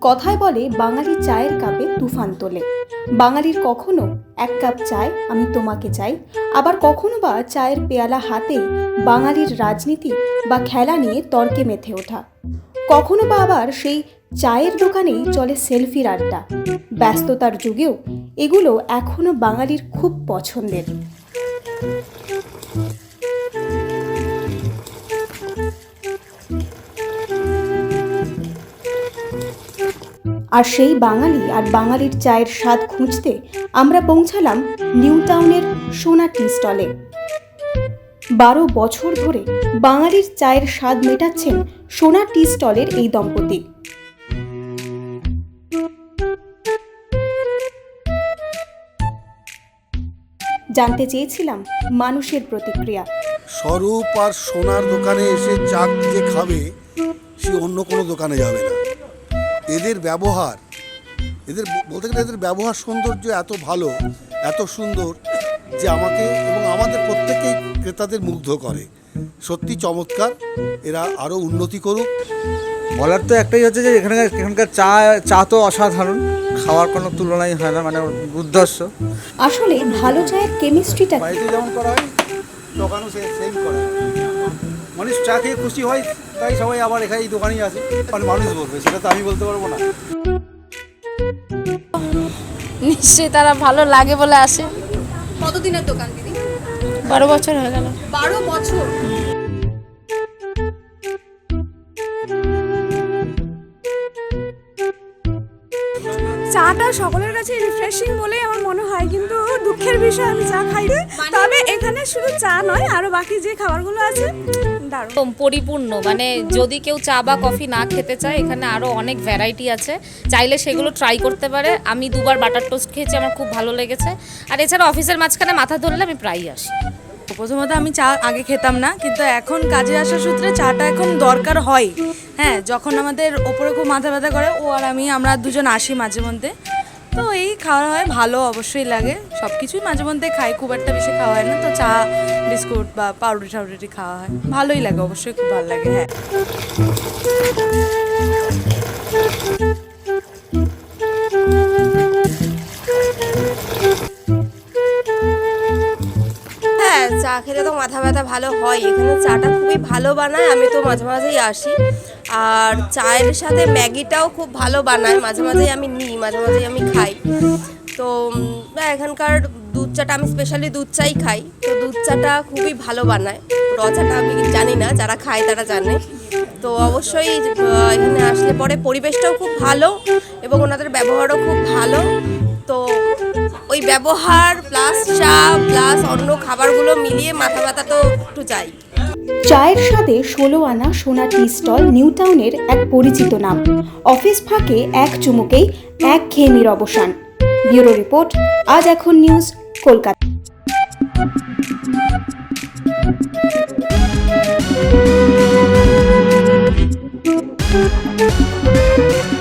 কথায় বলে, বাঙালি চায়ের কাপে তুফান তোলে। বাঙালির কখনো এক কাপ চায় আমি তোমাকে চাই। আবার কখনো বা চায়ের পেয়ালা হাতেই বাঙালির রাজনীতি বা খেলা নিয়ে তর্কে মেতে ওঠা। কখনো বা আবার সেই চায়ের দোকানেই চলে সেলফির আড্ডা। ব্যস্ততার যুগেও এগুলো এখনও বাঙালির খুব পছন্দের। আর সেই বাঙালি আর বাঙালির চায়ের স্বাদ খুঁজতে আমরা পৌঁছালাম নিউ টাউনের সোনা টি স্টলে। বারো বছর ধরে বাঙালির চায়ের স্বাদ মেটাচ্ছেন সোনা টি স্টলের এই দম্পতি। জানতে চেয়েছিলাম মানুষের প্রতিক্রিয়া। স্বরূপ আর সোনার দোকানে এসে চা খাবে, সে অন্য কোনো দোকানে যাবে না। এদের ব্যবহার এদের বলতে গেলে এদের ব্যবহার সৌন্দর্য এত ভালো এত সুন্দর যে আমাকে এবং আমাদের প্রত্যেকেই ক্রেতাদের মুগ্ধ করে। সত্যি চমৎকার এরা আরও উন্নতি করুক। বলার তো একটাই হচ্ছে যে এখানকার এখানকার চা চা তো অসাধারণ খাওয়ার কোনো তুলনাই হয় না মানে দুর্ধর্ষ আসলে ভালো চায়ের কেমিস্ট্রিটা বাড়িতে যেমন করা হয় দোকানও সেম করা হয়। মানুষ চা খেয়ে খুশি হয় তাই সবাই আবার এখানে এই দোকানেই আসে মানে মানুষ বলবে সেটা তো আমি বলতে পারব না। নিশ্চয়ই তারা ভালো লাগে বলে আসে। কতদিনের দোকান দিদি? বারো বছর হয়ে গেল। বারো বছর? চাটা সকলের কাছে রিফ্রেশিং বলেই আমার মনে হয় কিন্তু দুঃখের বিষয় আমি চা খাই না। এখানে শুধু চা নয় আরও বাকি যে খাবারগুলো আছে দারুণ। পরিপূর্ণ মানে যদি কেউ চা বা কফি না খেতে চায় এখানে আরও অনেক ভ্যারাইটি আছে। চাইলে সেগুলো ট্রাই করতে পারে। আমি দুবার বাটার টোস্ট খেয়েছি আমার খুব ভালো লেগেছে। আর এছাড়া অফিসের মাঝখানে মাথা ধরলে আমি প্রায়ই আসি। প্রথমত আমি চা আগে খেতাম না কিন্তু এখন কাজে আসার সূত্রে চাটা এখন দরকার হয়। হ্যাঁ যখন আমাদের ওপরে খুব মাথা ব্যথা করে ও আর আমি আমরা দুজন আসি মাঝে মধ্যে। তো এই খাওয়া হয়, ভালো অবশ্যই লাগে। সব কিছুই মাঝে মধ্যে খাই, খুব একটা বেশি খাওয়া হয় না। তো চা, বিস্কুট বা পাউরুটি টাউরুটি খাওয়া হয়। ভালোই লাগে, অবশ্যই খুব ভালো লাগে হ্যাঁ। হ্যাঁ চা খেলে তো মাথা ব্যথা ভালো হয়। এখানে চাটা খুবই ভালো বানায়, আমি তো মাঝে মাঝেই আসি। আর চায়ের সাথে ম্যাগিটাও খুব ভালো বানায়। মাঝে মাঝেই আমি নিই, মাঝে মাঝেই আমি খাই। তো এখানকার দুধ চাটা, আমি স্পেশালি দুধ চাই খাই। তো দুধ চাটা খুবই ভালো বানায়। র চাটা আমি জানি না, যারা খায় তারা জানে। তো অবশ্যই এখানে আসলে পরে পরিবেশটাও খুব ভালো এবং ওনাদের ব্যবহারও খুব ভালো। তো ওই ব্যবহার প্লাস চা প্লাস অন্য খাবারগুলো মিলিয়ে মাথা ব্যথা তো একটু চাই চায়ের সাথে ষোলো আনা সোনা টি স্টল নিউ টাউনের এক পরিচিত নাম। অফিস ফাঁকে এক চুমুকেই এক খেমির অবসান। ব্যুরো রিপোর্ট, আজ এখন নিউজ কলকাতা। Thank